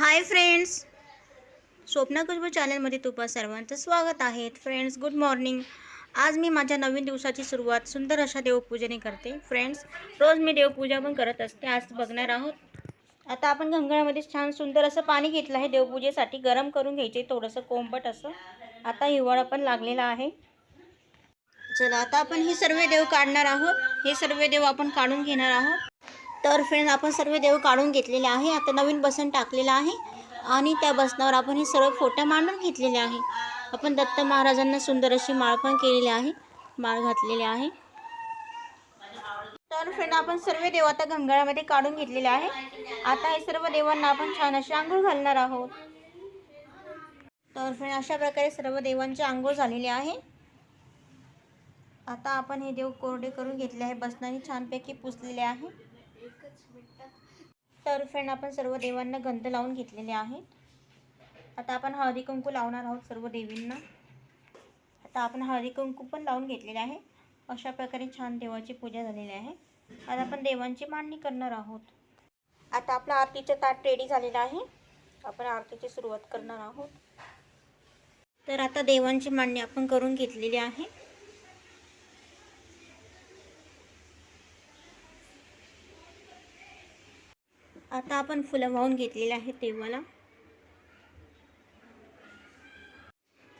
Hi friends Swapna कुशबू चॅनलमध्ये तुपा सर्वांचं स्वागत आहे. फ्रेंड्स गुड मॉर्निंग आज मी माझ्या नवीन दिवसाची सुरुवात सुंदर अशा देवपूजेने करते. फ्रेंड्स रोज मी देवपूजा पण करत असते. आज बघणार आहोत. आता आपण गंगाळामध्ये छान सुंदर असं पाणी घेतलं आहे. देवपूजेसाठी गरम करून घ्यायचे. थोडंसं कोंबट असं. आता हिवाळा पण लागलेला आहे. चला आता आपण हे सर्व देव काढणार आहोत. हे सर्व देव आपण काढून घेणार आहोत. तर फ्रेंड आपण सर्व देव काढून घेतलेले आहे. आता नवीन बसन टाकलेलं आहे. आणि त्या बसनावर आपण हे सर्व फोटो मांडून घेतलेले आहे. आपण दत्त महाराजांना सुंदर अशी माळ पण केलेली आहे. माळ घातलेली आहे. तर फ्रेंड आपण सर्व देव आता गंगाळामध्ये काढून घेतलेले आहे. आता हे सर्व देवांना आपण छान अशी आंघोळ घालणार आहोत. तर फ्रेंड अशा प्रकारे सर्व देवांची आंघोळ झालेली आहे. आता आपण हे देव कोरडे करून घेतले आहे. बसनाने छानपैकी पुसलेले आहे. तर फ्रेंड आपण सर्व देवांना गंध लावून घेतलेले आहेत. आता आपण हळदी कुंकू लावणार आहोत सर्व देवींना. आता आपण हळदी कुंकू पण लावून घेतलेले आहे. अशा प्रकारे छान देवाची पूजा झालेली आहे. आता आपण देवांची मांडणी करणार आहोत. आता आपला आरतीचं ताट रेडी झालेलं आहे. आपण आरतीची सुरुवात करणार आहोत. तर आता देवांची मांडणी आपण करून घेतलेली आहे. आता आपण फुलं वाहून घेतलेले आहेत देवाला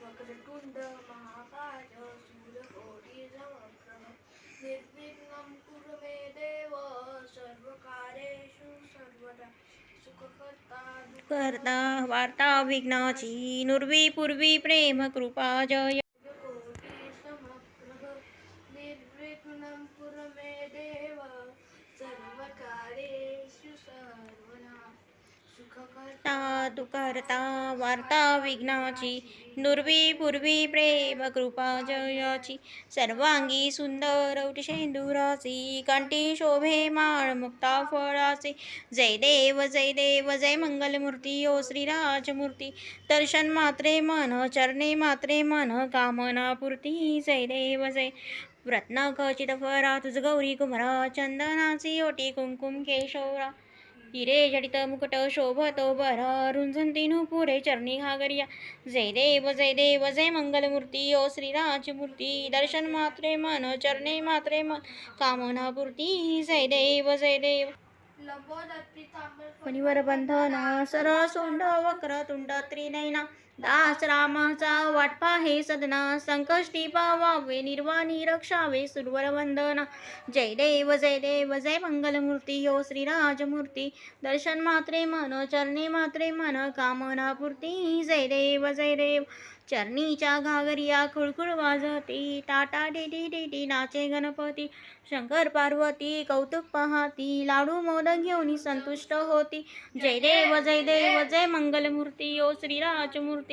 वक्रतुंड महाकाय सूर्यकोटि समप्रभ निर्विघ्नं कुरु मे देव सर्वकार्येषु सर्वदा सुखकर्ता करता वार्ता विघ्नाची नुर्वी पूर्वी प्रेम कृपा जय। करता वार्ता विघ्नाची दुर्वी पूर्वी प्रेम कृपा जयाची. सर्वांगी सुंदर शेंदुराची कंठी शोभे माळ मुक्ता फळाचे जय देव जय देव जय मंगलमूर्ती ओ श्रीराजमूर्ती दर्शन मात्रे मन चरणे मात्रे मन कामना पूर्ती. जय देव जय. रत्ना खचित फरा तुझ गौरी कुमरा चंदनाची ओटी कुंकुम केशवरा. हिरे जडित मुकुट शोभतो बरा रुंझंती पुरे चरणी घागरिया जय देव जय देव जय मंगलमूर्ती ओ श्रीराजमूर्ती दर्शन मात्रे मन चरणे मात्रे मन कामना पूर्ती जय देव जय देव फणीवर बंधना सरसोंड वक्र तुंड त्रिनयना दास रामाचा वाटपा हे सदना. संकष्टी पावावे निर्वाणी रक्षावे सुरवर वंदना. जय देव जय देव जय मंगलमूर्ती हो श्रीराजमूर्ती दर्शन मात्रे मन चरणे मात्रे मन कामना पूर्ती. जय देव जय देव. चरणीच्या घागरिया खुळखुळ वाजती. टाटा डेटी डेटी नाचे गणपती. शंकर पार्वती कौतुक पाहती. लाडू मोदक घेऊन संतुष्ट होती. जय देव जय देव जय मंगलमूर्ती ओ श्रीराजमूर्ती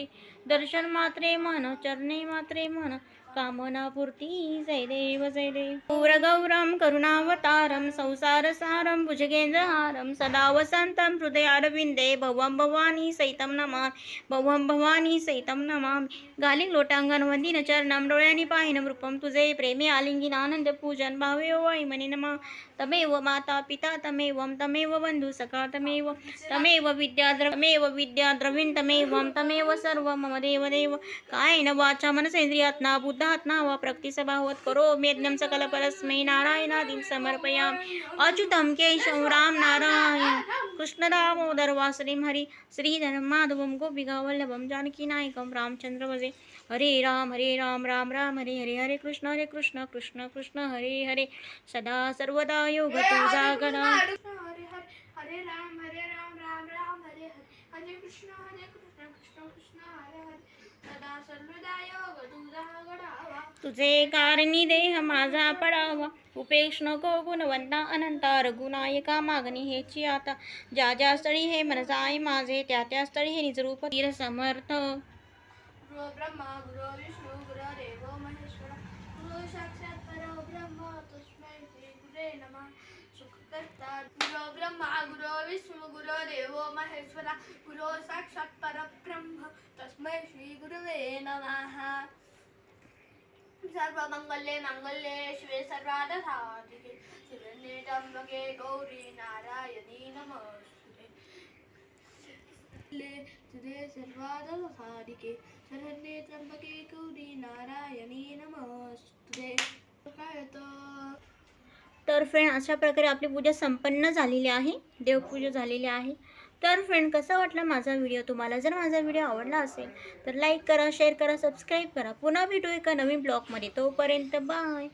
दर्शन मात्रे मन चरणे मात्रे मन कामना पूर्ती जय देव जय देव। गौरगौरं करुणावतारम संसारसारं भुजगेंद्रहारम सदा वसंतम हृदयारविंदे भवं भवानी सैतं नमा भवं भवानी सैतं नमामि। गालिंग लोटांगण वंदिन चरणं डोळ्यांनी पाहिन रूपम तुझे प्रेमे आलिंगिन आनंद पूजन भावे वाई मने नमा। तमेव माता पिता तमेवं तमेव बंधू सखा तमेव तमेव विद्याद्र तमेव विद्या द्रविण तमेवं तमेव सर्व मम देव देव। कायेन वाचा मनसेंद्रियात्ना बुद्धात्मा वा प्रकृतिसभावत करो. मेज्ञं सकल परस्मै नारायणादिं समर्पयाम. अच्युतं केशव राम नारायण. कृष्ण दामोदर वासुदेव हरि. श्रीधरं माधवं गोपिकावल्लभं जानकीनायकं रामचंद्र वजे हरे राम हरे राम राम राम हरे हरे हरे कृष्ण हरे कृष्ण कृष्ण कृष्ण हरे हरे. सदा सर्वदा योग तुझा गणा हरे हरे हरे राम हरे राम राम राम हरे कृष्ण हरे कृष्ण कृष्ण कृष्ण हरे हरे. सदा सर्वदा योग तुझा गडावा तुझे कारणी देह माझा पडावा. उपेक्ष नको गुणवंता अनंता रघुनायका मागणी हेची आता ज्या ज्या स्थळी हे मन जाय माझे त्या त्या स्थळी हे निजरूप तीर समर्थ. गुरु ब्रह्मा गुरु विष्णू गुरु देव महेश्वर. गुरु साक्षात परब्रह्म तस्मै श्री नमः. सुखकर्ता गुरु ब्रह्मा गुरु विष्णु गुरुदेव महेश्वर गुरु साक्षात परब्रह्म। तस्मै श्री गुरुवे नमः। सर्व मंगल्ये शिवे सर्वादसाधिके शरण्ये त्र्यंबके गौरी नारायणी नमस्ते कौसल्ये सुदे सर्वादसारिके शरण्ये त्र्यंबके गौरी नारायणी नमस्ते काय तर फ्रेंड अशा प्रकारे आपली पूजा संपन्न झालेली आहे. देवपूजा झालेली आहे. तर फ्रेंड कसा वाटला माझा व्हिडिओ तुम्हाला जर माझा व्हिडिओ आवडला असेल तर लाईक करा शेअर करा सबस्क्राईब करा. पुन्हा भेटू एका नवीन ब्लॉगमध्ये तोपर्यंत बाय